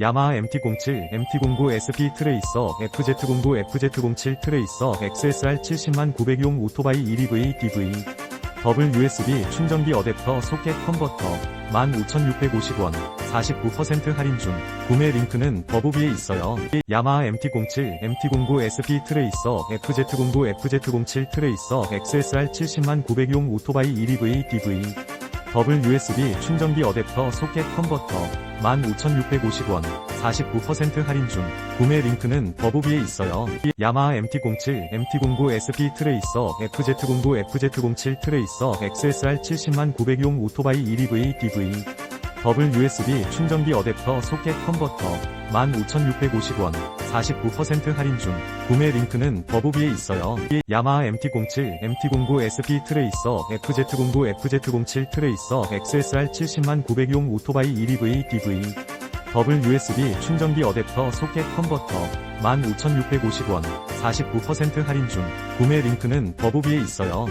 야마하 MT-07, MT-09 SP 트레이서, FZ-09, FZ-07 트레이서, XSR 70만 900용 오토바이 1EV DV. 더블 USB 충전기 어댑터 소켓 컨버터 15,650원 49% 할인 중 구매 링크는 더보기에 있어요. 야마하 MT-07, MT-09 SP 트레이서, FZ-09, FZ-07 트레이서, XSR 70만 900용 오토바이 1EV DV. 더블 USB 충전기 어댑터 소켓 컨버터 15,650원 49% 할인 중 구매 링크는 더보기에 있어요. 야마하 MT-07, MT-09 SP 트레이서, FZ-09, FZ-07 트레이서, XSR 70만 900용 오토바이 1EV DV 더블 USB 충전기 어댑터 소켓 컨버터 15,650원 49% 할인 중 구매 링크는 더보기에 있어요. 야마하 MT-07, MT-09 SP 트레이서, FZ-09, FZ-07 트레이서, XSR 70만 900용 오토바이 1EV DV 더블 USB 충전기 어댑터 소켓 컨버터 15,650원 49% 할인 중 구매 링크는 더보기에 있어요.